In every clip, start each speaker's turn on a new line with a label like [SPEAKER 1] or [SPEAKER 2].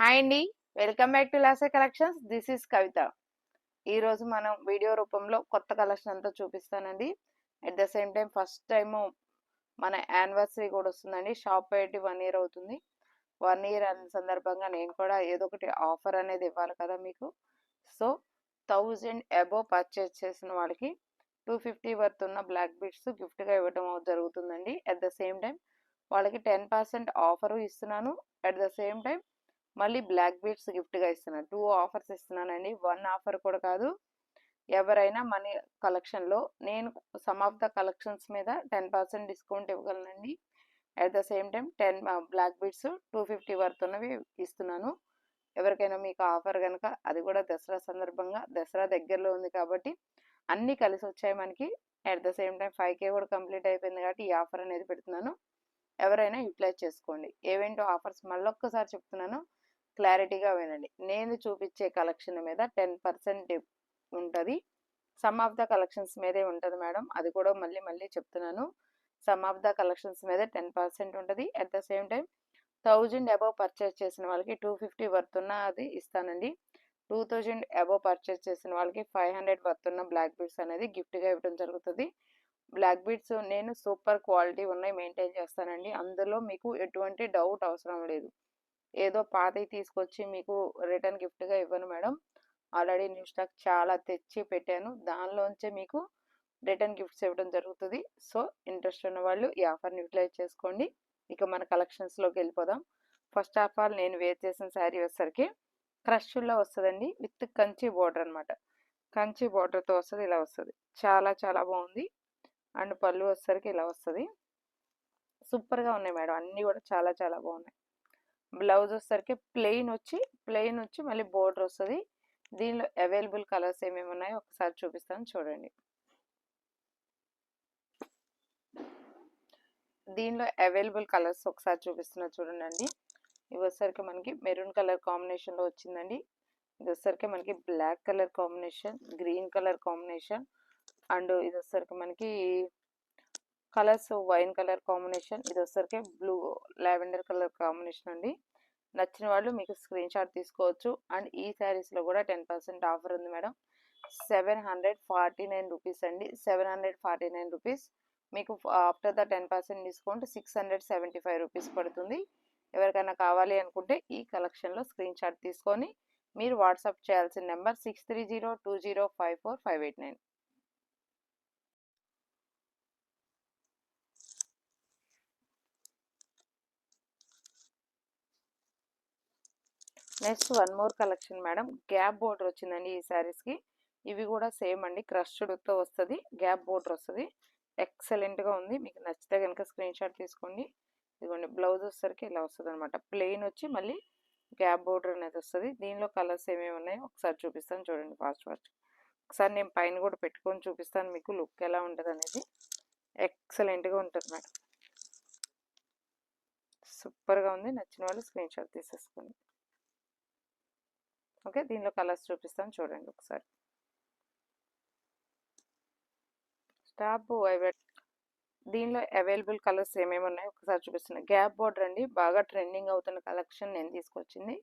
[SPEAKER 1] Hi అండి. Welcome back to లాసే collections. This is Kavitha. ఈరోజు మనం వీడియో రూపంలో కొత్త కలెక్షన్ అంతా చూపిస్తానండి. At the same time first time మన యానివర్సరీ కూడా వస్తుందండి. షాప్ పెట్టి వన్ ఇయర్ అవుతుంది. వన్ ఇయర్ అనే సందర్భంగా నేను కూడా ఏదో ఒకటి ఆఫర్ అనేది ఇవ్వాలి కదా మీకు. సో థౌజండ్ అబోవ్ పర్చేజ్ చేసిన వాళ్ళకి టూ ఫిఫ్టీ వర్త్ ఉన్న బ్లాక్ బీట్స్ గిఫ్ట్గా ఇవ్వడం జరుగుతుందండి. అట్ ద సేమ్ టైం వాళ్ళకి టెన్ పర్సెంట్ ఆఫరు ఇస్తున్నాను. అట్ ద సేమ్ టైం మళ్ళీ బ్లాక్ బీట్స్ గిఫ్ట్గా ఇస్తున్నాను టూ ఆఫర్స్ ఇస్తున్నానండి. వన్ ఆఫర్ కూడా కాదు. ఎవరైనా మనీ కలెక్షన్లో నేను సమ్ ఆఫ్ ద కలెక్షన్స్ మీద ten percent discount ఇవ్వగలనండి. At the same time ten black beads two fifty worth ఉన్నవి ఇస్తున్నాను. ఎవరికైనా మీకు ఆఫర్ కనుక అది కూడా దసరా సందర్భంగా దసరా దగ్గరలో ఉంది కాబట్టి అన్నీ కలిసి వచ్చాయి మనకి. At the same time five K కూడా కంప్లీట్ అయిపోయింది కాబట్టి ఈ ఆఫర్ అనేది పెడుతున్నాను. ఎవరైనా యూటిలైజ్ చేసుకోండి. ఏవేంటో ఆఫర్స్ మళ్ళొక్కసారి చెప్తున్నాను. క్లారిటీగా వినండి. నేను చూపించే కలెక్షన్ మీద టెన్ పర్సెంట్ ఉంటుంది. సమ్ ఆఫ్ ద కలెక్షన్స్ మీదే ఉంటుంది మేడం. అది కూడా మళ్ళీ మళ్ళీ చెప్తున్నాను. సమ్ ఆఫ్ ద కలెక్షన్స్ మీద టెన్ పర్సెంట్ ఉంటుంది. At the same time thousand above purchase చేసిన వాళ్ళకి టూ ఫిఫ్టీ వర్త్ ఉన్న అది ఇస్తానండి. టూ థౌజండ్ అబవ్ పర్చేస్ చేసిన వాళ్ళకి ఫైవ్ హండ్రెడ్ వర్త్ ఉన్న బ్లాక్ బీడ్స్ అనేది గిఫ్ట్గా ఇవ్వడం జరుగుతుంది. బ్లాక్ బీడ్స్ నేను సూపర్ క్వాలిటీ ఉన్నాయి. మెయింటైన్ చేస్తానండి. అందులో మీకు ఎటువంటి డౌట్ అవసరం లేదు. ఏదో పాతవి తీసుకొచ్చి మీకు రిటర్న్ గిఫ్ట్గా ఇవ్వను మేడం. ఆల్రెడీ న్యూ స్టాక్ చాలా తెచ్చి పెట్టాను. దానిలోంచే మీకు రిటర్న్ గిఫ్ట్స్ ఇవ్వడం జరుగుతుంది. సో ఇంట్రెస్ట్ ఉన్న వాళ్ళు ఈ ఆఫర్ని యూటిలైజ్ చేసుకోండి. ఇక మన కలెక్షన్స్లోకి వెళ్ళిపోదాం. ఫస్ట్ ఆఫ్ ఆల్ నేను వేర్ చేసిన శారీ వచ్చేసరికి క్రష్లో వస్తుందండి. విత్ కంచి బార్డర్ అనమాట కంచి బార్డర్తో వస్తుంది ఇలా వస్తుంది. చాలా చాలా బాగుంది. అండ్ పళ్ళు వచ్చేసరికి ఇలా వస్తుంది. సూపర్గా ఉన్నాయి మేడం. అన్నీ కూడా చాలా చాలా బాగున్నాయి. బ్లౌజ్ వచ్చేసరికి ప్లెయిన్ వచ్చి ప్లెయిన్ వచ్చి మళ్ళీ బోర్డర్ వస్తుంది. దీనిలో అవైలబుల్ కలర్స్ ఏమేమి ఉన్నాయో ఒకసారి చూపిస్తాను చూడండి. దీనిలో అవైలబుల్ కలర్స్ ఒకసారి చూపిస్తున్నా చూడండి ఇవి వచ్చేసరికి మనకి మెరూన్ కలర్ కాంబినేషన్లో వచ్చిందండి. ఇది వచ్చేసరికి మనకి black colour combination green colour combination and ఇది వచ్చేసరికి మనకి కలర్స్ వైన్ కలర్ కాంబినేషన్. ఇది వచ్చేసరికి బ్లూ లావెండర్ కలర్ కాంబినేషన్ అండి. నచ్చిన వాళ్ళు మీకు స్క్రీన్ షాట్ తీసుకోవచ్చు. అండ్ ఈ శారీస్లో కూడా టెన్ పర్సెంట్ ఆఫర్ ఉంది madam. Seven hundred forty nine rupees అండి. Seven hundred forty nine rupees. మీకు after the ten percent discount six hundred seventy five rupees పడుతుంది. ఎవరికైనా కావాలి అనుకుంటే ఈ కలెక్షన్లో స్క్రీన్ షాట్ తీసుకొని మీరు వాట్సాప్ చేయాల్సిన number six three zero two zero five four five eight nine. Next one more collection madam. Gap border వచ్చిందండి ఈ శారీస్కి. ఇవి కూడా సేమ్ అండి. క్రష్డ్తో వస్తుంది. గ్యాప్ బోర్డర్ వస్తుంది. ఎక్సలెంట్గా ఉంది. మీకు నచ్చితే కనుక స్క్రీన్ షాట్ తీసుకోండి. ఇదిగోండి బ్లౌజ్ వచ్చేసరికి ఇలా వస్తుంది అనమాట ప్లెయిన్ వచ్చి మళ్ళీ గ్యాప్ బోర్డర్ అనేది వస్తుంది. దీనిలో కలర్స్ ఏమేమి ఉన్నాయో ఒకసారి చూపిస్తాను. చూడండి ఫాస్ట్ ఫాస్ట్. ఒకసారి నేను పైన కూడా పెట్టుకొని చూపిస్తాను మీకు లుక్ ఎలా ఉంటుంది అనేది. ఎక్సలెంట్గా ఉంటుంది మేడం. సూపర్గా ఉంది. నచ్చిన వాళ్ళు స్క్రీన్ షాట్ తీసేసుకోండి. ఓకే దీనిలో కలర్స్ చూపిస్తాను చూడండి ఒకసారి. స్టాప్ దీనిలో అవైలబుల్ కలర్స్ ఏమేమి ఉన్నాయో ఒకసారి చూపిస్తున్నాయి గ్యాప్ బార్డర్ అండి బాగా ట్రెండింగ్ అవుతున్న కలెక్షన్ నేను తీసుకొచ్చింది.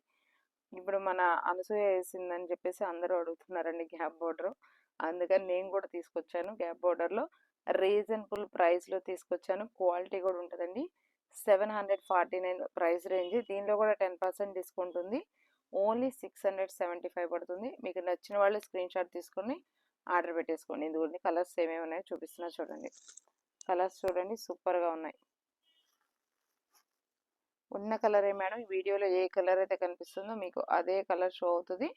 [SPEAKER 1] ఇప్పుడు మన అనసూయ వేసిందని చెప్పేసి అందరూ అడుగుతున్నారండి గ్యాప్ బార్డర్. అందుకని నేను కూడా తీసుకొచ్చాను గ్యాప్ బార్డర్లో. రీజనబుల్ ప్రైస్లో తీసుకొచ్చాను. క్వాలిటీ కూడా ఉంటుందండి. Seven hundred forty nine price range. దీనిలో కూడా టెన్ పర్సెంట్ డిస్కౌంట్ ఉంది. Only six hundred seventy five పడుతుంది. మీకు నచ్చిన వాళ్ళు స్క్రీన్ షాట్ తీసుకొని ఆర్డర్ పెట్టేసుకోండి. ఇందులో కలర్స్ ఏమేమి ఉన్నాయో చూపిస్తున్నా చూడండి. కలర్స్ చూడండి సూపర్గా ఉన్నాయి. ఉన్న కలరే మేడం. వీడియోలో ఏ కలర్ అయితే కనిపిస్తుందో మీకు అదే కలర్ షో అవుతుంది.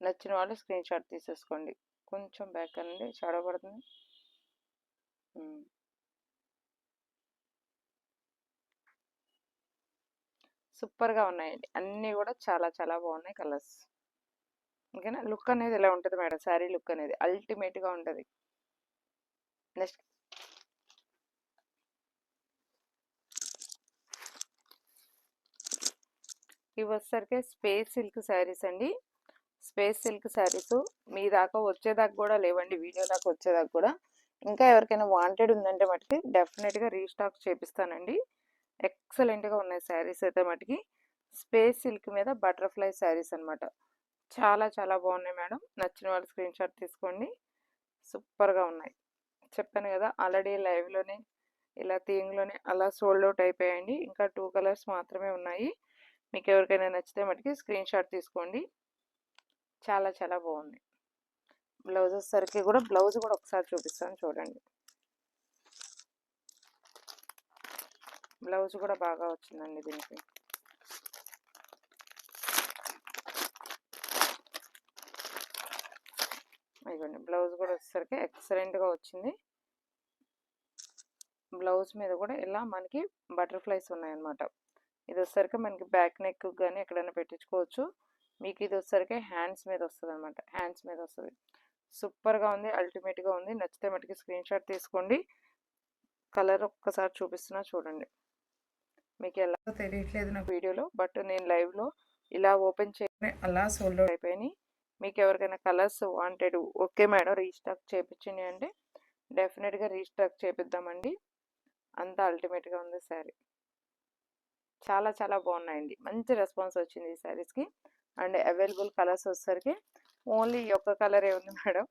[SPEAKER 1] నచ్చిన వాళ్ళు స్క్రీన్ షాట్ తీసేసుకోండి. కొంచెం బ్యాక్ అనండి పడుతుంది. సూపర్గా ఉన్నాయండి. అన్నీ కూడా చాలా చాలా బాగున్నాయి కలర్స్. ఓకేనా? లుక్ అనేది ఎలా ఉంటుంది మేడం? శారీ లుక్ అనేది అల్టిమేట్గా ఉంటుంది. నెక్స్ట్. ఇవి వచ్చేసరికి స్పేస్ సిల్క్ శారీస్ అండి. స్పేస్ సిల్క్ శారీస్ మీ దాకా వచ్చేదాకా కూడా లేవండి. వీడియో దాకా వచ్చేదాకా కూడా. ఇంకా ఎవరికైనా వాంటెడ్ ఉందంటే మటుకి డెఫినెట్గా రీస్టాక్ చేపిస్తానండి. ఎక్సలెంట్గా ఉన్నాయి శారీస్ అయితే మటుకి. స్పేస్ సిల్క్ మీద బటర్ఫ్లై శారీస్ అన్నమాట. చాలా చాలా బాగున్నాయి మేడం. నచ్చిన వాళ్ళు స్క్రీన్ షాట్ తీసుకోండి. సూపర్గా ఉన్నాయి. చెప్పాను కదా ఆల్రెడీ లైవ్లోనే ఇలా థీమ్లోనే అలా సోల్డ్ అవుట్ అయిపోయాయండి. ఇంకా టూ కలర్స్ మాత్రమే ఉన్నాయి. మీకు ఎవరికైనా నచ్చితే మటుకి స్క్రీన్ షాట్ తీసుకోండి. చాలా చాలా బాగుంది బ్లౌజెస్ సరికి కూడా బ్లౌజ్ కూడా ఒకసారి చూపిస్తాను చూడండి. బ్లౌజ్ కూడా బాగా వచ్చిందండి దీనికి. ఇవ్వండి బ్లౌజ్ కూడా వచ్చేసరికి ఎక్సలెంట్గా వచ్చింది. బ్లౌజ్ మీద కూడా ఇలా మనకి బటర్ఫ్లైస్ ఉన్నాయన్నమాట. ఇది వచ్చేసరికి మనకి బ్యాక్ నెక్ కానీ ఎక్కడైనా పెట్టించుకోవచ్చు. మీకు ఇది వచ్చేసరికి హ్యాండ్స్ మీద వస్తుంది అనమాట హ్యాండ్స్ మీద వస్తుంది. సూపర్గా ఉంది అల్టిమేట్గా ఉంది. నచ్చితే మటుకి స్క్రీన్ షాట్ తీసుకోండి. కలర్ ఒక్కసారి చూపిస్తున్నా చూడండి. మీకు ఎలా తెలియట్లేదు నాకు వీడియోలో బట్ నేను లైవ్లో ఇలా ఓపెన్ చేయగానే అలా సోల్డ్ అయిపోయినాయి మీకు ఎవరికైనా colours wanted okay madam restock చేయించండి అంటే డెఫినెట్గా రీస్టాక్ చేపిద్దామండి. అంత అల్టిమేట్గా ఉంది శారీ. చాలా చాలా బాగున్నాయండి. మంచి రెస్పాన్స్ వచ్చింది ఈ శారీస్కి. అండ్ అవైలబుల్ కలర్స్ వచ్చేసరికి ఓన్లీ ఈ ఒక్క కలరే ఉంది మేడం.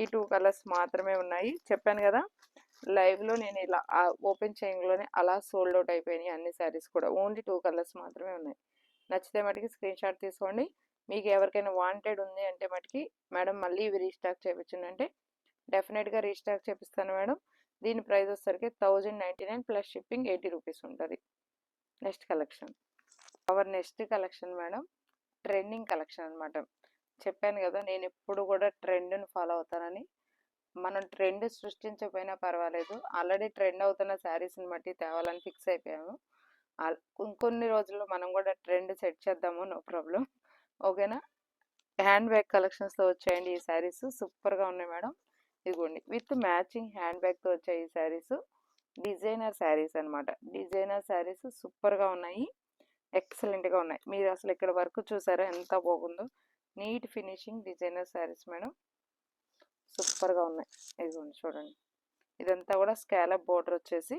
[SPEAKER 1] ఈ టూ కలర్స్ మాత్రమే ఉన్నాయి. చెప్పాను కదా లైవ్లో నేను ఇలా ఓపెన్ చేయంలోనే అలా సోల్డ్ అవుట్ అయిపోయినాయి అన్ని శారీస్ కూడా. ఓన్లీ టూ కలర్స్ మాత్రమే ఉన్నాయి. నచ్చితే మటుకి స్క్రీన్ షాట్ తీసుకోండి. మీకు ఎవరికైనా వాంటెడ్ ఉంది అంటే మటుకి మేడం మళ్ళీ ఇవి రీస్టాక్ చేయించిందంటే డెఫినెట్గా రీస్టాక్ చేపిస్తాను మేడం. దీని ప్రైస్ వచ్చేసరికి thousand ninety nine plus shipping eighty rupees ఉంటుంది. Next collection. Our next collection madam trending collection అనమాట చెప్పాను కదా నేను ఎప్పుడు కూడా ట్రెండ్ని ఫాలో అవుతానని. మనం ట్రెండ్ సృష్టించకపోయినా పర్వాలేదు. ఆల్రెడీ ట్రెండ్ అవుతున్న శారీస్ని బట్టి తేవాలని ఫిక్స్ అయిపోయాము. ఇంకొన్ని రోజుల్లో మనం కూడా ట్రెండ్ సెట్ చేద్దాము నో ప్రాబ్లం ఓకేనా? హ్యాండ్ బ్యాగ్ కలెక్షన్స్తో వచ్చాయండి ఈ శారీస్. సూపర్గా ఉన్నాయి మేడం. ఇదిగోండి విత్ మ్యాచింగ్ హ్యాండ్ బ్యాగ్తో వచ్చాయి ఈ శారీస్. డిజైనర్ శారీస్ అనమాట డిజైనర్ శారీస్ సూపర్గా ఉన్నాయి. ఎక్సలెంట్గా ఉన్నాయి. మీరు అసలు ఇక్కడ వరకు చూసారా? ఎంత బాగుందో. Neat finishing designer saris madam. సూపర్గా ఉన్నాయి. ఇదిగోండి చూడండి. ఇదంతా కూడా స్కాలప్ బోర్డర్ వచ్చేసి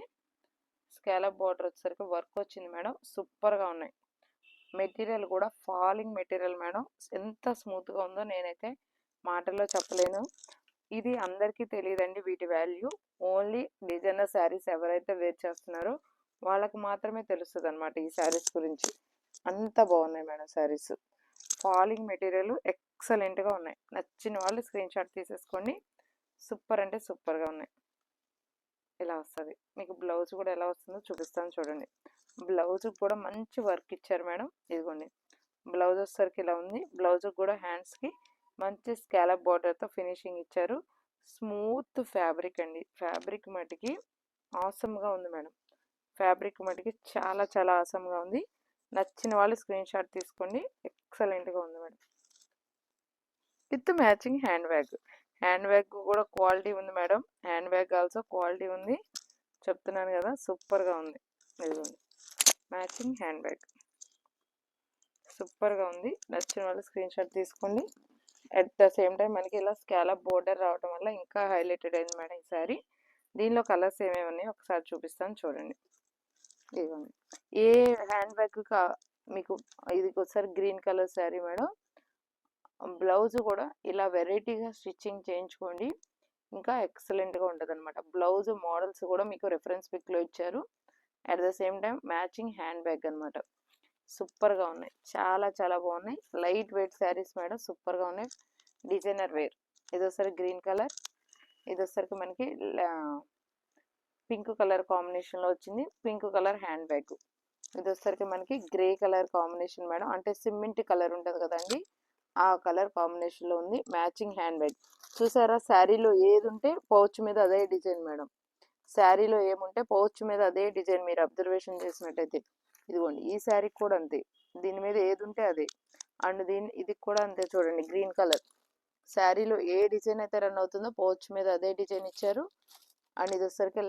[SPEAKER 1] స్కాలప్ బోర్డర్ వచ్చేసరికి వర్క్ వచ్చింది మేడం. సూపర్గా ఉన్నాయి. మెటీరియల్ కూడా ఫాలింగ్ మెటీరియల్ మేడం. ఎంత స్మూత్గా ఉందో నేనైతే మాటల్లో చెప్పలేను. ఇది అందరికీ తెలియదండి వీటి వాల్యూ. ఓన్లీ డిజైనర్ శారీస్ ఎవరైతే వేర్ చేస్తున్నారో వాళ్ళకి మాత్రమే తెలుస్తుంది అనమాట ఈ శారీస్ గురించి. అంత బాగున్నాయి మేడం శారీస్. ఫాలింగ్ మెటీరియల్ ఎక్సలెంట్గా ఉన్నాయి. నచ్చిన వాళ్ళు స్క్రీన్ షాట్ తీసేసుకోండి సూపర్ అంటే సూపర్గా ఉన్నాయి. ఇలా వస్తుంది. మీకు బ్లౌజ్ కూడా ఎలా వస్తుందో చూపిస్తాను చూడండి. బ్లౌజ్ కూడా మంచి వర్క్ ఇచ్చారు మేడం. ఇదిగోండి. బ్లౌజ్ వచ్చేసరికి ఇలా ఉంది. బ్లౌజ్ కూడా హ్యాండ్స్కి మంచి స్కాలప్ బార్డర్తో ఫినిషింగ్ ఇచ్చారు. స్మూత్ ఫ్యాబ్రిక్ అండి. ఫ్యాబ్రిక్ మటుకి ఆసమ్గా ఉంది మేడం. ఫ్యాబ్రిక్ మటుకి చాలా చాలా ఆసమ్గా ఉంది. నచ్చిన వాళ్ళు స్క్రీన్ షాట్ తీసుకోండి. ఎక్సలెంట్గా ఉంది madam. With matching hand bag. Hand bag కూడా క్వాలిటీ ఉంది madam. Hand bag also quality ఉంది. చెప్తున్నాను కదా సూపర్గా ఉంది. ఇదిగోండి మ్యాచింగ్ హ్యాండ్ బ్యాగ్. సూపర్గా ఉంది. నచ్చిన వాళ్ళు స్క్రీన్ షాట్ తీసుకోండి. అట్ ద సేమ్ టైం మనకి ఇలా స్కాలప్ బోర్డర్ రావడం వల్ల ఇంకా హైలైటెడ్ అయింది మేడం ఈసారి దీనిలో కలర్స్ ఏమేమి ఉన్నాయో ఒకసారి చూపిస్తాను చూడండి. ఇదిగోండి ఏ హ్యాండ్ బ్యాగ్ కా మీకు ఇది ఒకసారి green colour sari madam. Blouse కూడా ఇలా వెరైటీగా స్టిచ్చింగ్ చేయించుకోండి. ఇంకా ఎక్సలెంట్గా ఉంటుంది అనమాట బ్లౌజ్ మోడల్స్ కూడా మీకు రెఫరెన్స్ పిక్లో ఇచ్చారు. At the same time matching hand bag అనమాట సూపర్గా ఉన్నాయి. చాలా చాలా బాగున్నాయి. లైట్ వెయిట్ శారీస్ మేడం సూపర్గా ఉన్నాయి. Designer wear. ఇది గ్రీన్ కలర్. ఇది మనకి పింక్ కలర్ కాంబినేషన్లో వచ్చింది. Pink colour hand bag. ఇది మనకి గ్రే కలర్ కాంబినేషన్ మేడం. అంటే సిమెంట్ కలర్ ఉంటుంది కదండి. ఆ కలర్ కాంబినేషన్లో ఉంది. Matching hand bag. చూసారా? శారీలో ఏది ఉంటే పౌచ్ మీద అదే డిజైన్ మేడం. శారీలో ఏముంటే పౌచ్ మీద అదే డిజైన్ మీరు అబ్జర్వేషన్ చేసినట్టయితే. ఇదిగోండి ఈ శారీ కూడా అంతే. దీని మీద ఏది ఉంటే అదే. అండ్ దీని ఇది కూడా అంతే చూడండి గ్రీన్ కలర్. శారీలో ఏ డిజైన్ అయితే రన్ అవుతుందో పౌచ్ మీద అదే డిజైన్ ఇచ్చారు. అండ్ ఇది వచ్చరికి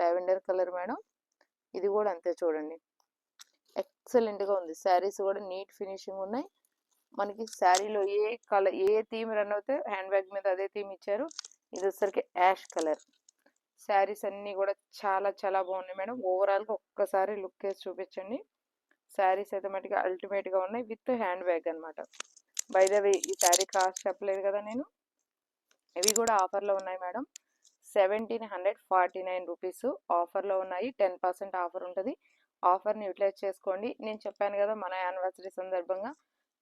[SPEAKER 1] లావెండర్ కలర్ మేడం. ఇది కూడా అంతే చూడండి. ఎక్సలెంట్గా ఉంది. శారీస్ కూడా నీట్ ఫినిషింగ్ ఉన్నాయి. మనకి శారీలో ఏ కలర్ ఏ థీమ్ రన్ అవుతే హ్యాండ్ బ్యాగ్ మీద అదే థీమ్ ఇచ్చారు. ఇది వచ్చరికి యాష్ కలర్. శారీస్ అన్నీ కూడా చాలా చాలా బాగున్నాయి మేడం. ఓవరాల్గా ఒక్కసారి లుక్ వేసి చూపించండి. శారీస్ అయితే మటుకు అల్టిమేట్గా ఉన్నాయి విత్ హ్యాండ్ బ్యాగ్ అనమాట బై ఈ శారీ కాస్ట్ చెప్పలేదు కదా నేను. ఇవి కూడా ఆఫర్లో ఉన్నాయి madam. Seventeen hundred forty nine rupees ఆఫర్లో ఉన్నాయి. టెన్ పర్సెంట్ ఆఫర్ ఉంటుంది. ఆఫర్ని యూటిలైజ్ చేసుకోండి. నేను చెప్పాను కదా మన యానివర్సరీ సందర్భంగా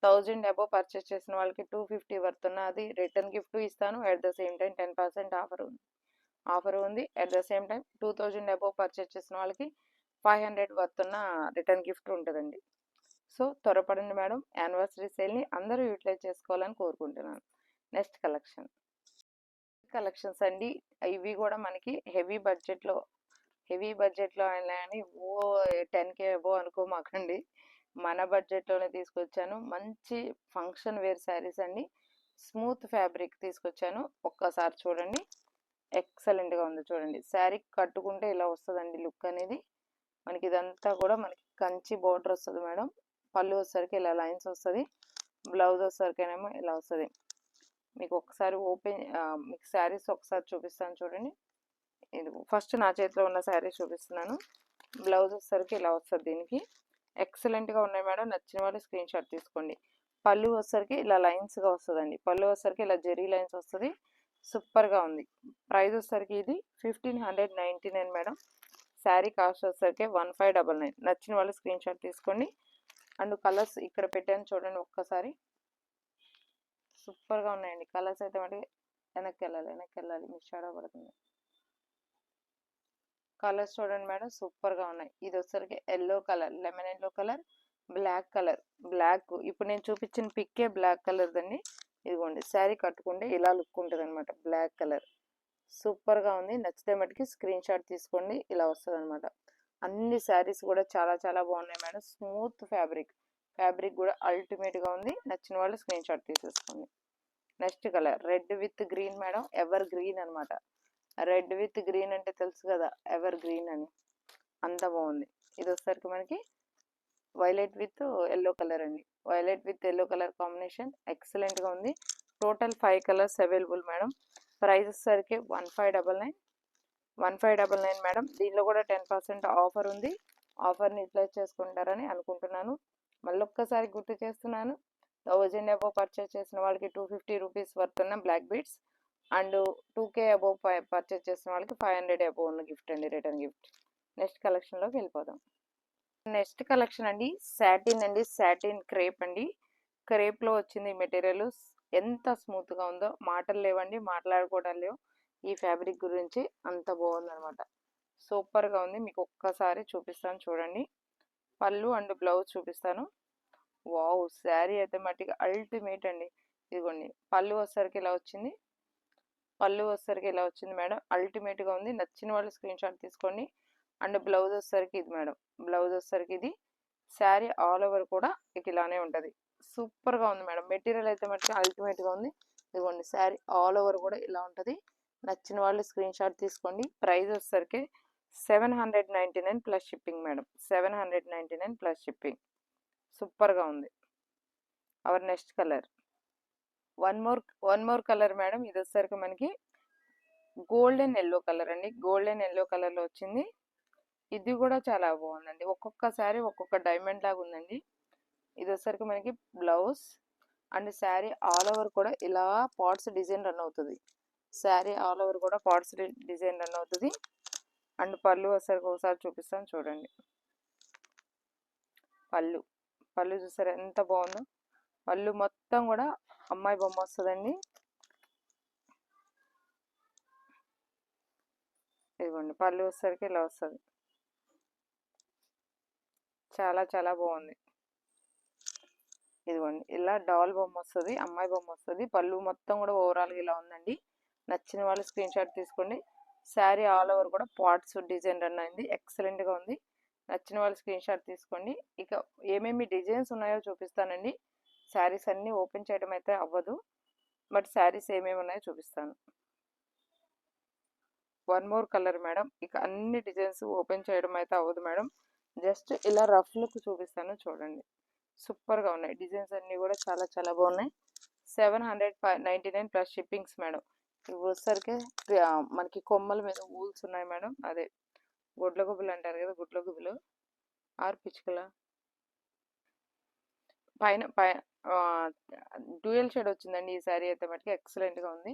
[SPEAKER 1] థౌజండ్ అబోవ్ పర్చేస్ చేసిన వాళ్ళకి టూ ఫిఫ్టీ వర్త్ ఉన్న అది రిటర్న్ గిఫ్ట్ ఇస్తాను. At the same time ten percent offer ఉంది. ఆఫర్ ఉంది. At the same time two thousand above purchase చేసిన వాళ్ళకి ఫైవ్ హండ్రెడ్ వర్త్ ఉన్న రిటర్న్ గిఫ్ట్ ఉంటుందండి. సో త్వరపడండి మేడం. యానివర్సరీ సేల్ని అందరూ యూటిలైజ్ చేసుకోవాలని కోరుకుంటున్నాను. Next collection. కలెక్షన్స్ అండి. ఇవి కూడా మనకి హెవీ బడ్జెట్లో హెవీ బడ్జెట్లో అయినా కానీ ఓ టెన్ కే అబో అనుకోమాకండి. మన బడ్జెట్లోనే తీసుకొచ్చాను. మంచి ఫంక్షన్ వేర్ శారీస్ అండి. స్మూత్ ఫ్యాబ్రిక్ తీసుకొచ్చాను. ఒక్కసారి చూడండి. ఎక్సలెంట్గా ఉంది చూడండి. శారీ కట్టుకుంటే ఇలా వస్తుందండి లుక్ అనేది. మనకి ఇదంతా కూడా మనకి కంచి బోర్డర్ వస్తుంది మేడం. పళ్ళు వచ్చేసరికి ఇలా లైన్స్ వస్తుంది. బ్లౌజ్ వచ్చేసరికేనేమో ఇలా వస్తుంది. మీకు ఒకసారి ఓపెన్ మీకు శారీస్ ఒకసారి చూపిస్తాను చూడండి. ఇది ఫస్ట్ నా చేతిలో ఉన్న శారీ చూపిస్తున్నాను. బ్లౌజ్ వచ్చేసరికి ఇలా వస్తుంది దీనికి. ఎక్సలెంట్గా ఉన్నాయి మేడం. నచ్చిన వాళ్ళు స్క్రీన్ షాట్ తీసుకోండి. పళ్ళు వచ్చేసరికి ఇలా లైన్స్గా వస్తుందండి. పళ్ళు వచ్చేసరికి ఇలా జెరీ లైన్స్ వస్తుంది. సూపర్గా ఉంది. ప్రైస్ వచ్చరికి ఇది fifteen hundred ninety nine madam. Sari cost వచ్చేసరికి వన్ ఫైవ్ డబల్ నైన్. నచ్చిన వాళ్ళు స్క్రీన్ షాట్ తీసుకోండి. అండ్ కలర్స్ ఇక్కడ పెట్టాను చూడండి ఒక్కసారి. సూపర్గా ఉన్నాయండి. కలర్స్ అయితే మటుకు వెనక్కి వెళ్ళాలి వెనక్కి వెళ్ళాలి. మీకు షాడో పడుతుంది. కలర్స్ చూడండి మేడం సూపర్గా ఉన్నాయి. ఇది వచ్చరికి yellow colour lemon yellow colour black colour. Black ఇప్పుడు నేను చూపించిన పిక్కే బ్లాక్ కలర్ దండి ఇదిగోండి శారీ కట్టుకుంటే ఇలా లుక్ ఉంటుంది అనమాట బ్లాక్ కలర్. సూపర్గా ఉంది. నచ్చితే మటుకి స్క్రీన్ షాట్ తీసుకోండి ఇలా వస్తుంది అనమాట అన్ని శారీస్ కూడా చాలా చాలా బాగున్నాయి మేడం. Smooth fabric. ఫ్యాబ్రిక్ కూడా అల్టిమేట్గా ఉంది. నచ్చిన వాళ్ళు స్క్రీన్ షాట్ తీసేసుకోండి. Next colour red with green madam ever green అనమాట రెడ్ విత్ గ్రీన్ అంటే తెలుసు కదా ఎవర్ గ్రీన్ అని. అంత బాగుంది. ఇది వచ్చేసరికి మనకి వైలెట్ విత్ ఎల్లో కలర్ అండి. Violet with yellow colour combination ఎక్సలెంట్గా ఉంది. Total five colours available madam. Price వచ్చేసరికి one five double nine. One five double nine madam. దీనిలో కూడా టెన్ పర్సెంట్ ఆఫర్ ఉంది. ఆఫర్ని యూటిలైజ్ చేసుకుంటారని అనుకుంటున్నాను. మళ్ళీ ఒక్కసారి గుర్తు చేస్తున్నాను. థౌజండ్ అబోవ్ పర్చేస్ చేసిన వాళ్ళకి టూ ఫిఫ్టీ రూపీస్ వర్త్ ఉన్న black beads. And two K above purchase చేసిన వాళ్ళకి ఫైవ్ హండ్రెడ్ అబోవ్ ఉన్న గిఫ్ట్ అండి రిటర్న్ గిఫ్ట్. నెక్స్ట్ కలెక్షన్లోకి వెళ్ళిపోదాం. నెక్స్ట్ కలెక్షన్ అండి శాటిన్ అండి శాటిన్ క్రేప్ అండి. క్రేప్లో వచ్చింది మెటీరియల్ ఎంత స్మూత్గా ఉందో మాటలు లేవండి మాట్లాడుకోవడం లేవు. ఈ ఫ్యాబ్రిక్ గురించి అంత బాగుందనమాట. సూపర్గా ఉంది మీకు ఒక్కసారి చూపిస్తాను చూడండి. పళ్ళు అండ్ బ్లౌజ్ చూపిస్తాను. వావ్ శారీ అయితే మట్టిగా అల్టిమేట్ అండి. ఇదిగోండి పళ్ళు వచ్చేసరికి ఇలా వచ్చింది. పళ్ళు వచ్చేసరికి ఇలా వచ్చింది మేడం? అల్టిమేట్గా ఉంది. నచ్చిన వాళ్ళు స్క్రీన్ షాట్ తీసుకోండి. అండ్ బ్లౌజ్ వచ్చేసరికి ఇది మేడం. బ్లౌజ్ వచ్చేసరికి ఇది. శారీ ఆల్ ఓవర్ కూడా ఇక ఇలానే ఉంటుంది. సూపర్గా ఉంది మేడం. మెటీరియల్ అయితే మటుకు అల్టిమేట్గా ఉంది. ఇదిగోండి శారీ ఆల్ ఓవర్ కూడా ఇలా ఉంటుంది. నచ్చిన వాళ్ళు స్క్రీన్ షాట్ తీసుకోండి. ప్రైస్ వచ్చేసరికి seven hundred ninety nine plus shipping madam. Seven hundred ninety nine plus shipping. సూపర్గా ఉంది. Our next colour. One more one more colour madam ఇది వచ్చేసరికి మనకి గోల్డెన్ ఎల్లో కలర్ అండి. గోల్డెన్ ఎల్లో కలర్లో వచ్చింది. ఇది కూడా చాలా బాగుందండి. ఒక్కొక్కసారి ఒక్కొక్క డైమండ్ లాగా ఉందండి. ఇది వచ్చేసరికి మనకి blouse and sari all over కూడా ఇలా పాట్స్ డిజైన్ రన్ అవుతుంది. శారీ ఆల్ ఓవర్ కూడా పాట్స్ డిజైన్ రన్ అవుతుంది. అండ్ పళ్ళు వచ్చేసరికి ఒకసారి చూపిస్తాను చూడండి. పళ్ళు పళ్ళు చూసారు ఎంత బాగుందో. పళ్ళు మొత్తం కూడా అమ్మాయి బొమ్మ వస్తుందండి. ఇదిగోండి పళ్ళు వచ్చేసరికి ఇలా వస్తుంది. చాలా చాలా బాగుంది. ఇదిగోండి ఇలా డాల్ బొమ్మ వస్తుంది అమ్మాయి బొమ్మ వస్తుంది. పళ్ళు మొత్తం కూడా ఓవరాల్గా ఇలా ఉందండి. నచ్చిన వాళ్ళు స్క్రీన్ షాట్ తీసుకోండి. శారీ ఆల్ ఓవర్ కూడా పార్ట్స్ డిజైన్ రన్ అయింది. ఎక్సలెంట్గా ఉంది. నచ్చిన వాళ్ళు స్క్రీన్ షాట్ తీసుకోండి. ఇక ఏమేమి డిజైన్స్ ఉన్నాయో చూపిస్తానండి. శారీస్ అన్నీ ఓపెన్ చేయడం అయితే అవ్వదు. బట్ శారీస్ ఏమేమి ఉన్నాయో చూపిస్తాను. One more colour madam. ఇక అన్ని డిజైన్స్ ఓపెన్ చేయడం అయితే అవ్వదు మేడం. జస్ట్ ఇలా రఫ్ లుక్ చూపిస్తాను చూడండి. సూపర్గా ఉన్నాయి. డిజైన్స్ అన్నీ కూడా చాలా చాలా బాగున్నాయి. Seven hundred five ninety nine plus shippings madam. ఇవి వచ్చేసరికి మనకి కొమ్మల మీద ఊల్స్ ఉన్నాయి మేడం. అదే గుడ్ల గుబ్బులు అంటారు కదా గుడ్ల గుబ్బులు ఆరు పిచ్చుకల? పైన పై డ్యూయల్ షేడ్ వచ్చిందండి. ఈ శారీ అయితే మటుకు ఎక్సలెంట్గా ఉంది.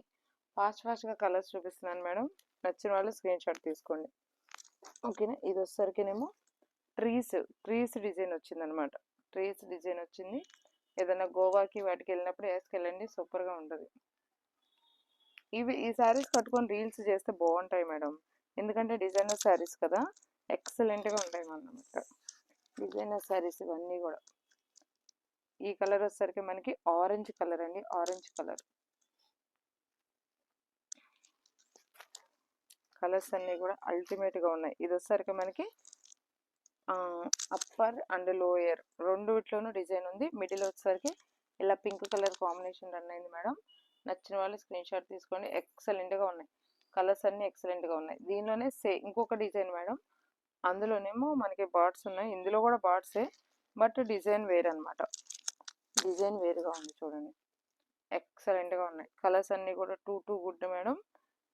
[SPEAKER 1] ఫాస్ట్ ఫాస్ట్గా కలర్స్ చూపిస్తున్నాను మేడం. నచ్చిన వాళ్ళు స్క్రీన్ షాట్ తీసుకోండి. ఓకేనా? ఇది వచ్చేసరికినేమో ట్రీస్ ట్రీస్ డిజైన్ వచ్చిందనమాట. ట్రీస్ డిజైన్ వచ్చింది. ఏదైనా గోవాకి వాటికి వెళ్ళినప్పుడు వేసుకెళ్ళండి. సూపర్గా ఉంటుంది. ఇవి ఈ శారీస్ కట్టుకొని రీల్స్ చేస్తే బాగుంటాయి మేడం. ఎందుకంటే డిజైనర్ శారీస్ కదా. ఎక్సలెంట్గా ఉంటాయి అన్నమాట. డిజైనర్ శారీస్ ఇవన్నీ కూడా. ఈ కలర్ వచ్చేసరికి మనకి ఆరెంజ్ కలర్ అండి. Orange colour. కలర్స్ అన్నీ కూడా అల్టిమేట్గా ఉన్నాయి. ఇది వచ్చేసరికి మనకి అప్పర్ అండ్ లోయర్ రెండు వీటిలోనూ డిజైన్ ఉంది. మిడిల్ వచ్చేసరికి ఇలా పింక్ కలర్ కాంబినేషన్ రన్ అయింది మేడం. నచ్చిన వాళ్ళు స్క్రీన్ షాట్ తీసుకోండి. ఎక్సలెంట్గా ఉన్నాయి. కలర్స్ అన్నీ ఎక్సలెంట్గా ఉన్నాయి. దీనిలోనే సే ఇంకొక డిజైన్ మేడం. అందులోనేమో మనకి బాడ్స్ ఉన్నాయి. ఇందులో కూడా బార్డ్సే బట్ డిజైన్ వేరే అనమాట డిజైన్ వేరుగా ఉంది చూడండి. ఎక్సలెంట్గా ఉన్నాయి. కలర్స్ అన్నీ కూడా టూ టూ గుడ్ మేడం.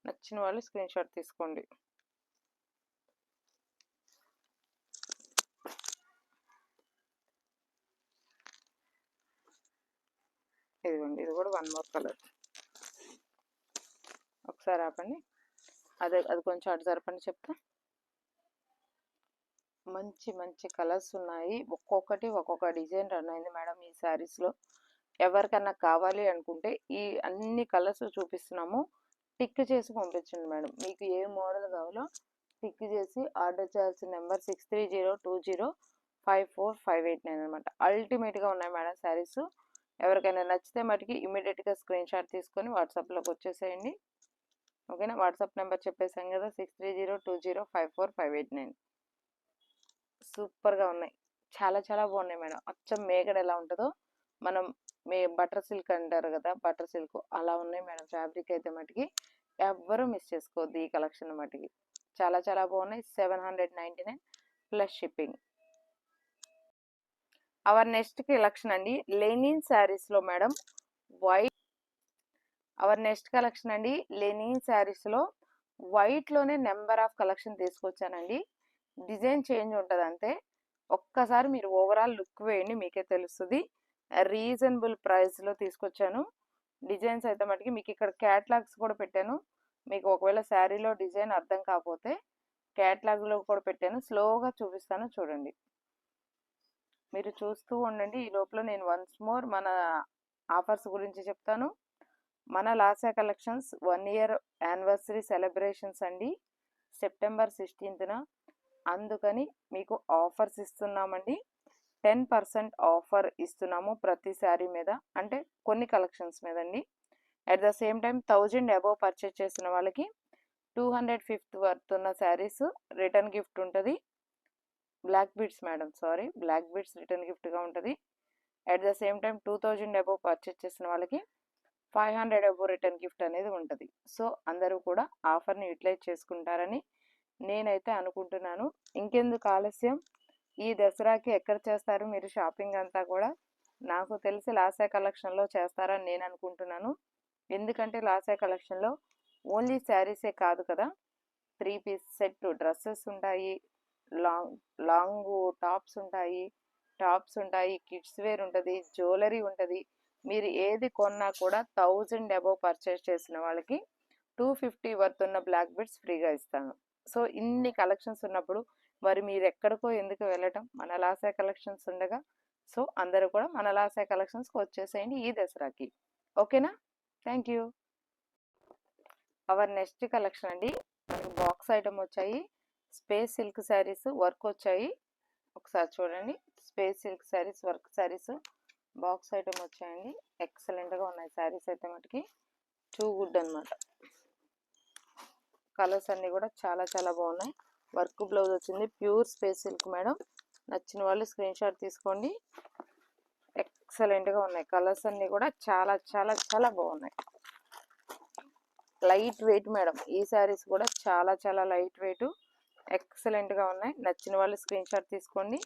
[SPEAKER 1] నచ్చిన వాళ్ళు స్క్రీన్ షాట్ తీసుకోండి. ఇదిగోండి ఇది కూడా వన్ మోర్ కలర్ ఒకసారి ఆపండి. అదే అది కొంచెం అటు జరపండి చెప్తా. మంచి మంచి కలర్స్ ఉన్నాయి. ఒక్కొక్కటి ఒక్కొక్క డిజైన్ రన్ అయింది మేడం ఈ శారీస్లో. ఎవరికన్నా కావాలి అనుకుంటే ఈ అన్ని కలర్స్ చూపిస్తున్నాము. టిక్ చేసి పంపించండి మేడం. మీకు ఏ మోడల్ కావాలో టిక్ చేసి ఆర్డర్ చేయాల్సిన number six three zero two zero five four five eight nine అనమాట అల్టిమేట్గా ఉన్నాయి మేడం శారీస్. ఎవరికైనా నచ్చితే మటుకి ఇమీడియట్గా స్క్రీన్ షాట్ తీసుకొని వాట్సాప్లోకి వచ్చేసేయండి. ఓకేనా? వాట్సాప్ నెంబర్ చెప్పేసాం కదా six three zero two zero five four five eight nine. సూపర్గా ఉన్నాయి. చాలా చాలా బాగున్నాయి మేడం. అచ్చం మేగడ ఎలా ఉంటుందో మనం మే బటర్ సిల్క్ అంటారు కదా బటర్ సిల్క్ అలా ఉన్నాయి మేడం ఫ్యాబ్రిక్ అయితే మటుకి. ఎవ్వరూ మిస్ చేసుకోవద్దు ఈ కలెక్షన్ మటుకి. చాలా చాలా బాగున్నాయి. Seven hundred ninety nine plus shipping. Our next collection అండి. లెనిన్ శారీస్లో madam white our next collection అండి. లెనిన్ శారీస్లో వైట్లోనే నెంబర్ ఆఫ్ కలెక్షన్ తీసుకొచ్చానండి. డిజైన్ చేంజ్ ఉంటుంది అంతే ఒక్కసారి మీరు ఓవరాల్ లుక్ వేయండి మీకే తెలుస్తుంది. రీజనబుల్ ప్రైస్లో తీసుకొచ్చాను. డిజైన్స్ అయితే మటుకి మీకు ఇక్కడ క్యాట్లాగ్స్ కూడా పెట్టాను. మీకు ఒకవేళ శారీలో డిజైన్ అర్థం కాకపోతే క్యాట్లాగ్లో కూడా పెట్టాను. స్లోగా చూపిస్తాను చూడండి. మీరు చూస్తూ ఉండండి. ఈ లోపల నేను వన్స్ మోర్ మన ఆఫర్స్ గురించి చెప్తాను. మన లాసా collections one year anniversary celebrations అండి. సెప్టెంబర్ సిక్స్టీన్త్న అందుకని మీకు ఆఫర్స్ ఇస్తున్నామండి. టెన్ పర్సెంట్ ఆఫర్ ఇస్తున్నాము ప్రతి శారీ మీద. అంటే కొన్ని కలెక్షన్స్ మీద అండి at the same time thousand above purchase చేసిన వాళ్ళకి టూ హండ్రెడ్ ఫిఫ్త్ వర్త్ ఉన్న శారీస్ రిటర్న్ గిఫ్ట్ ఉంటుంది. Black beads madam sorry black beads return గిఫ్ట్గా ఉంటుంది. At the same time two thousand above purchase చేసిన వాళ్ళకి five hundred above return gift అనేది ఉంటుంది. సో అందరూ కూడా ఆఫర్ని యూటిలైజ్ చేసుకుంటారని నేనైతే అనుకుంటున్నాను. ఇంకెందుకు ఆలస్యం? ఈ దసరాకి ఎక్కడ చేస్తారు? మీరు షాపింగ్ అంతా కూడా నాకు తెలిసి లాసే కలెక్షన్లో చేస్తారని నేను అనుకుంటున్నాను. ఎందుకంటే లాసే కలెక్షన్లో ఓన్లీ శారీసే కాదు కదా? త్రీ పీస్ సెట్ డ్రెస్సెస్ ఉంటాయి లాంగ్ లాంగ్ టాప్స్ ఉంటాయి టాప్స్ ఉంటాయి కిడ్స్ వేర్ ఉంటుంది జ్యువెలరీ ఉంటుంది. మీరు ఏది కొన్నా కూడా థౌజండ్ అబోవ్ పర్చేస్ చేసిన వాళ్ళకి టూ ఫిఫ్టీ వర్త్ ఉన్న బ్లాక్ బెడ్స్ ఫ్రీగా ఇస్తాను. సో ఇన్ని కలెక్షన్స్ ఉన్నప్పుడు మరి మీరు ఎక్కడికో ఎందుకు వెళ్ళటం? మన లాసే కలెక్షన్స్ ఉండగా. సో అందరూ కూడా మన లాసే కలెక్షన్స్కి వచ్చేసేయండి ఈ దసరాకి. ఓకేనా? Thank you. Our next collection అండి. మనకి బాక్స్ ఐటమ్ వచ్చాయి. స్పేస్ సిల్క్ శారీస్ వర్క్ వచ్చాయి. ఒకసారి చూడండి. Space silk saris work saris box item వచ్చాయండి. ఎక్సలెంట్గా ఉన్నాయి శారీస్ అయితే మటుకి. టూ గుడ్ అనమాట కలర్స్ అన్నీ కూడా చాలా చాలా బాగున్నాయి. వర్క్ బ్లౌజ్ వచ్చింది. Pure space silk madam. నచ్చిన వాళ్ళు స్క్రీన్ షాట్ తీసుకోండి. ఎక్సలెంట్గా ఉన్నాయి. కలర్స్ అన్నీ కూడా చాలా చాలా చాలా బాగున్నాయి. Light weight madam. ఈ శారీస్ కూడా చాలా చాలా లైట్ వెయిట్. ఎక్సలెంట్గా ఉన్నాయి. నచ్చిన వాళ్ళు స్క్రీన్ షాట్ తీసుకోండి.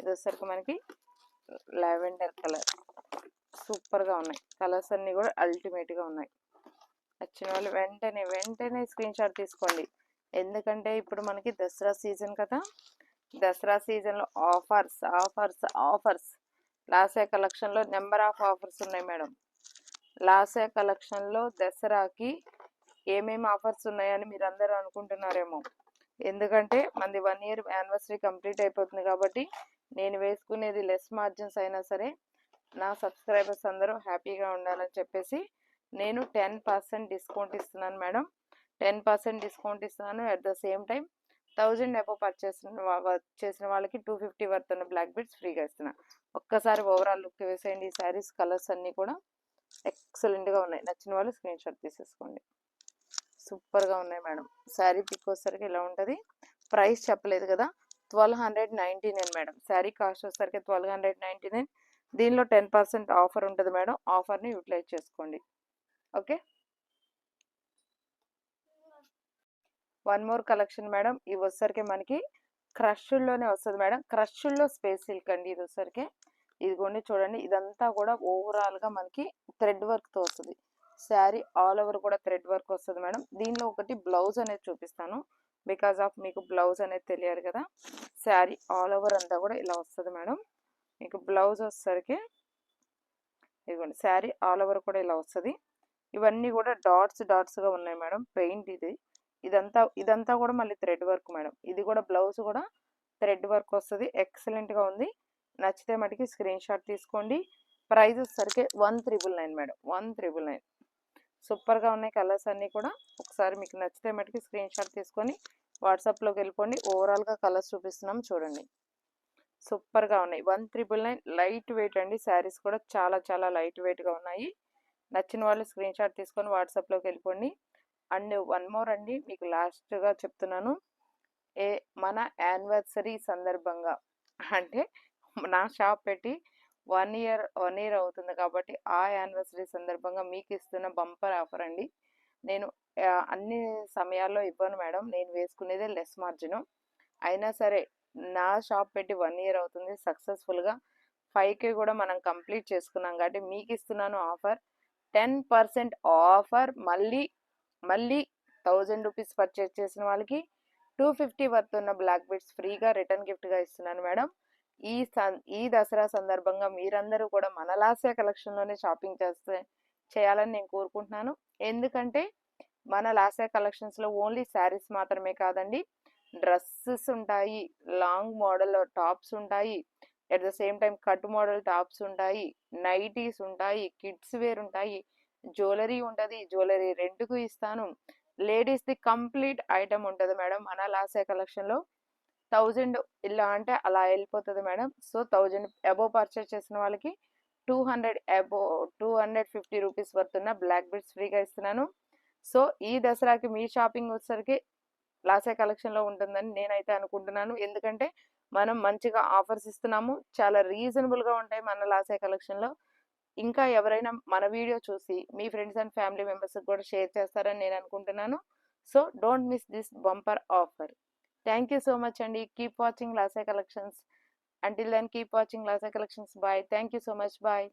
[SPEAKER 1] ఇది వచ్చేసరికి మనకి లావెండర్ కలర్. సూపర్గా ఉన్నాయి. కలర్స్ అన్నీ కూడా అల్టిమేట్గా ఉన్నాయి. నచ్చిన వాళ్ళు వెంటనే వెంటనే స్క్రీన్ షాట్ తీసుకోండి. ఎందుకంటే ఇప్పుడు మనకి దసరా సీజన్ కదా. దసరా సీజన్లో ఆఫర్స్ ఆఫర్స్ ఆఫర్స్. లాసే కలెక్షన్లో నెంబర్ ఆఫ్ ఆఫర్స్ ఉన్నాయి మేడం. లాసే కలెక్షన్లో దసరాకి ఏమేమి ఆఫర్స్ ఉన్నాయని మీరు అందరూ అనుకుంటున్నారేమో. ఎందుకంటే మనది వన్ ఇయర్ యానివర్సరీ కంప్లీట్ అయిపోతుంది కాబట్టి నేను వేసుకునేది లెస్ మార్జిన్స్ అయినా సరే నా సబ్స్క్రైబర్స్ అందరూ హ్యాపీగా ఉండాలని చెప్పేసి నేను టెన్ పర్సెంట్ డిస్కౌంట్ ఇస్తున్నాను మేడం. టెన్ పర్సెంట్ డిస్కౌంట్ ఇస్తున్నాను at the same time thousand above purchase చేసిన వాళ్ళకి టూ ఫిఫ్టీ వర్త్ ఉన్న బ్లాక్ బెడ్స్ ఫ్రీగా ఇస్తున్నా. ఒక్కసారి ఓవరాల్ లుక్ వేసేయండి ఈ శారీస్ కలర్స్ అన్నీ కూడా ఎక్సలెంట్గా ఉన్నాయి. నచ్చిన వాళ్ళు స్క్రీన్ షాట్ తీసేసుకోండి. సూపర్గా ఉన్నాయి మేడం. శారీ పిక్ వచ్చేసరికి ఇలా ఉంటుంది? ప్రైస్ చెప్పలేదు కదా. Twelve hundred ninety nine madam. Sari cost వచ్చేసరికి ట్వెల్వ్ హండ్రెడ్ నైంటీ నైన్. దీనిలో టెన్ పర్సెంట్ ఆఫర్ ఉంటుంది మేడం. ఆఫర్ని యూటిలైజ్ చేసుకోండి. Okay. One more collection madam. ఇవి వచ్చేసరికి మనకి క్రష్లోనే వస్తుంది మేడం. క్రష్లో స్పేస్ సిల్క్ అండి ఇది వచ్చేసరికి ఇదిగోండి చూడండి. ఇదంతా కూడా ఓవరాల్గా మనకి థ్రెడ్ వర్క్తో వస్తుంది. శారీ ఆల్ ఓవర్ కూడా థ్రెడ్ వర్క్ వస్తుంది మేడం. దీనిలో ఒకటి బ్లౌజ్ అనేది చూపిస్తాను. బికాజ్ ఆఫ్ మీకు బ్లౌజ్ అనేది తెలియాలి కదా. శారీ ఆల్ ఓవర్ అంతా కూడా ఇలా వస్తుంది మేడం. మీకు బ్లౌజ్ వచ్చేసరికి ఇదిగోండి. శారీ ఆల్ ఓవర్ కూడా ఇలా వస్తుంది. ఇవన్నీ కూడా డాట్స్ డాట్స్గా ఉన్నాయి మేడం పెయింట్ ఇది. ఇదంతా ఇదంతా కూడా మళ్ళీ థ్రెడ్ వర్క్ మేడం. ఇది కూడా బ్లౌజ్ కూడా థ్రెడ్ వర్క్ వస్తుంది ఎక్సలెంట్గా ఉంది. నచ్చితే మటుకి స్క్రీన్ షాట్ తీసుకోండి. ప్రైస్ వచ్చేసరికి one triple nine madam one triple nine. సూపర్గా ఉన్నాయి కలర్స్ అన్నీ కూడా. ఒకసారి మీకు నచ్చితే మటుకి స్క్రీన్ షాట్ తీసుకొని వాట్సాప్లోకి వెళ్ళిపోండి. ఓవరాల్గా కలర్స్ చూపిస్తున్నాం చూడండి. సూపర్గా ఉన్నాయి. One triple nine light weight అండి. శారీస్ కూడా చాలా చాలా లైట్ వెయిట్గా ఉన్నాయి. నచ్చిన వాళ్ళు స్క్రీన్ షాట్ తీసుకొని వాట్సాప్లోకి వెళ్ళిపోండి. అండ్ వన్ మోర్ అండి మీకు లాస్ట్గా చెప్తున్నాను. ఏ మన యానివర్సరీ సందర్భంగా అంటే నా షాప్ పెట్టి వన్ ఇయర్ వన్ ఇయర్ అవుతుంది కాబట్టి ఆ యానివర్సరీ సందర్భంగా మీకు ఇస్తున్న బంపర్ ఆఫర్ అండి. నేను అన్ని సమయాల్లో ఇవ్వను మేడం. నేను వేసుకునేదే లెస్ మార్జిన్. అయినా సరే నా షాప్ పెట్టి వన్ ఇయర్ అవుతుంది సక్సెస్ఫుల్గా. ఫైవ్కి కూడా మనం కంప్లీట్ చేసుకున్నాం కాబట్టి మీకు ఇస్తున్నాను ఆఫర్. టెన్ పర్సెంట్ ఆఫర్ మళ్ళీ మళ్ళీ థౌజండ్ రూపీస్ పర్చేస్ చేసిన వాళ్ళకి టూ ఫిఫ్టీ వర్త్ ఉన్న బ్లాక్ బెడ్స్ ఫ్రీగా రిటర్న్ గిఫ్ట్గా ఇస్తున్నాను మేడం. ఈ ఈ దసరా సందర్భంగా మీరందరూ కూడా మన లాస్య కలెక్షన్లోనే షాపింగ్ చేస్తే చేయాలని నేను కోరుకుంటున్నాను. ఎందుకంటే మన లాస్య కలెక్షన్స్లో ఓన్లీ శారీస్ మాత్రమే కాదండి డ్రెస్సెస్ ఉంటాయి లాంగ్ మోడల్లో టాప్స్ ఉంటాయి at the same time cut model tops ఉంటాయి నైటీస్ ఉంటాయి కిడ్స్ వేర్ ఉంటాయి జ్యువెలరీ ఉంటుంది జ్యువెలరీ రెంట్కు ఇస్తాను. లేడీస్ది కంప్లీట్ ఐటమ్ ఉంటుంది మేడం. మన లాసే కలెక్షన్లో థౌజండ్ ఇలా అంటే అలా వెళ్ళిపోతుంది madam. So thousand above purchase చేసిన వాళ్ళకి two hundred above two hundred fifty rupees వర్తున్న block beds ఫ్రీగా ఇస్తున్నాను. సో ఈ దసరాకి మీ షాపింగ్ వచ్చేసరికి లాసే కలెక్షన్లో ఉంటుందని నేనైతే అనుకుంటున్నాను. ఎందుకంటే మనం మంచిగా ఆఫర్స్ ఇస్తున్నాము. చాలా రీజనబుల్గా ఉంటాయి మన లాసే కలెక్షన్లో. ఇంకా ఎవరైనా మన వీడియో చూసి మీ ఫ్రెండ్స్ అండ్ ఫ్యామిలీ మెంబర్స్కి కూడా షేర్ చేస్తారని నేను అనుకుంటున్నాను. So don't miss this bumper offer. Thank you so much అండి. Keep watching లాసే collections. Until then keep watching లాసే collections. Bye. Thank you so much. Bye.